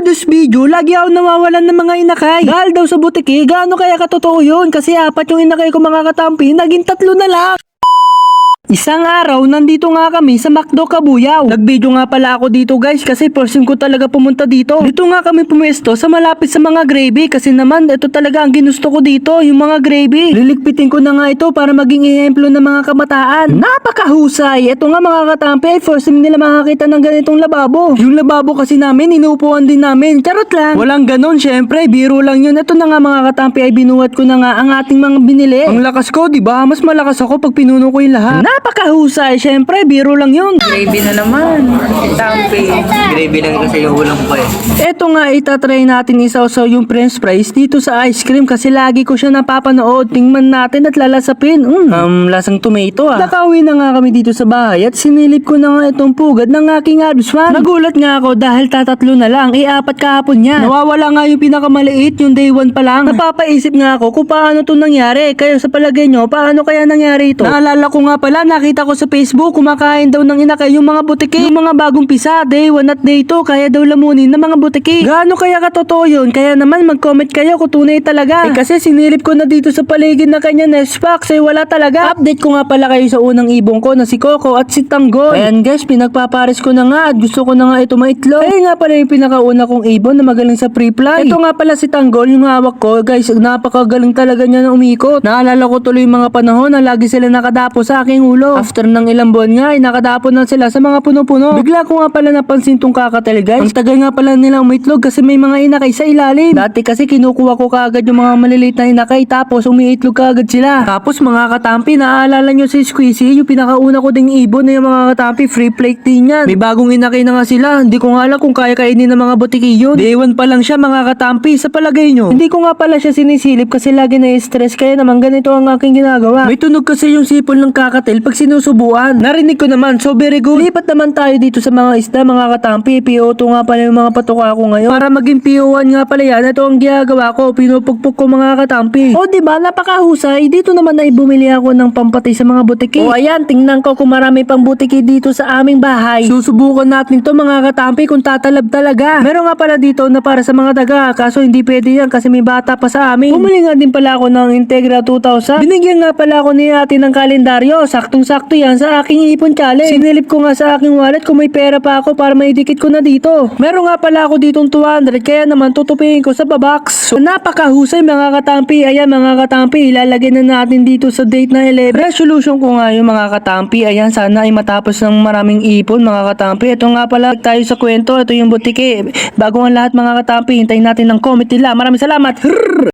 this video, lagi ako nawawalan ng mga inakay. Dahil daw sa butiki, gaano kaya katotoo yun? Kasi apat yung inakay ko mga katampi, naging tatlo na lang. Isang araw, nandito nga kami sa McDo Kabuyaw. Nag-video nga pala ako dito guys kasi first ko talaga pumunta dito. Dito nga kami pumuesto sa malapit sa mga gravy kasi naman ito talaga ang ginusto ko dito, yung mga gravy. Liligpitin ko na nga ito para maging ehemplo ng mga kabataan. Napakahusay! Ito nga mga katampi, first nila makakita ng ganitong lababo. Yung lababo kasi namin, inuupuan din namin. Charot lang. Walang ganon, syempre, biro lang yun. Ito na nga mga katampi ay binuhat ko na nga ang ating mga binili. Ang lakas ko, di ba? Mas malakas ako pag pinuno ko yung lahat. Napakahusay, syempre, biro lang yun. Gravy na naman. Tampi. Gravy lang kasi yung ulam ko eh. Eto nga, itatry natin isaw-saw yung french fries dito sa ice cream kasi lagi ko siya napapanood. Tingnan natin at lalasapin. Mm. Um, lasang tomato ah. Nakauwi na nga kami dito sa bahay at sinilip ko na nga itong pugad ng aking abs fan. Nagulat nga ako dahil tatatlo na lang, eh apat kahapon niya. Nawawala nga yung pinakamaliit, yung day one pa lang. Napapaisip nga ako kung paano to nangyari. Kaya sa palagay nyo, paano kaya nangyari ito? Naalala ko nga pala, nakita ko sa Facebook, kumakain daw ng inakay yung mga butiki. Yung mga bagong pisa, day 1 at day 2, kaya daw lamunin ng mga butiki. Gaano kaya katotoo yun? Kaya naman mag-comment kayo kung tunay talaga. Eh kasi sinilip ko na dito sa paligid na kanya Nextbox, eh wala talaga. Update ko nga pala kayo sa unang ibong ko na si Coco at si Tanggol. Ayan guys, pinagpapares ko na nga at gusto ko na nga ito maitlog. Ayun nga pala yung pinakauna kong ibon na magaling sa pre-fly. Ito nga pala si Tanggol, yung hawak ko. Guys, napakagaling talaga niya na umikot. Naalala ko tuloy yung mga panahon na lagi sila nakadapo sa aking ulo. After ng ilang buwan nga, ay nakadapo na sila sa mga puno-puno. Bigla ko nga pala napansin tong kakatel guys. Ang tagal nga pala nila umitlog kasi may mga inakay sa ilalim. Dati kasi kinukuha ko kaagad yung mga maliliit na inakay tapos umiitlog kaagad sila. Tapos mga katampi, naaalala nyo si Squeezy, yung pinakauna ko ding ibon na yung mga katampi, free plate din yan. May bagong inakay na nga sila. Hindi ko nga alam kung kaya kainin ng mga butiki yun. Day pa lang siya mga katampi, sa palagay nyo. Hindi ko nga pala siya sinisilip kasi lagi na-stress kaya naman ganito ang aking ginagawa. May tunog kasi yung sipol ng pag sinusubuan. Narinig ko naman, so very good. Lipat naman tayo dito sa mga isda mga katampi. PO2 nga pala yung mga patuka ko ngayon. Para maging PO1 nga pala yan, ito ang ginagawa ko. Pinupugpog ko mga katampi. O diba, napakahusay. Dito naman na bumili ako ng pampatay sa mga butiki. O ayan, tingnan ko kung marami pang butiki dito sa aming bahay. Susubukan natin to mga katampi kung tatalab talaga. Meron nga pala dito na para sa mga daga. Kaso hindi pwede yan kasi may bata pa sa amin. Bumili nga din pala ako ng Integra 2000. Binigyan nga pala ako ni ate ng kalendaryo. Saktong-sakto yan sa aking ipon challenge. Sinilip ko nga sa aking wallet kung may pera pa ako para maidikit ko na dito. Meron nga pala ako ditong 200 kaya naman tutupiin ko sa babox. So, napakahusay mga katampi. Ayan mga katampi, ilalagay na natin dito sa date na 11. Resolution ko nga yung mga katampi. Ayan, sana ay matapos ng maraming ipon mga katampi. Ito nga pala tayo sa kwento. Ito yung butike. Bago ang lahat mga katampi, hintayin natin ng comment nila. Maraming salamat.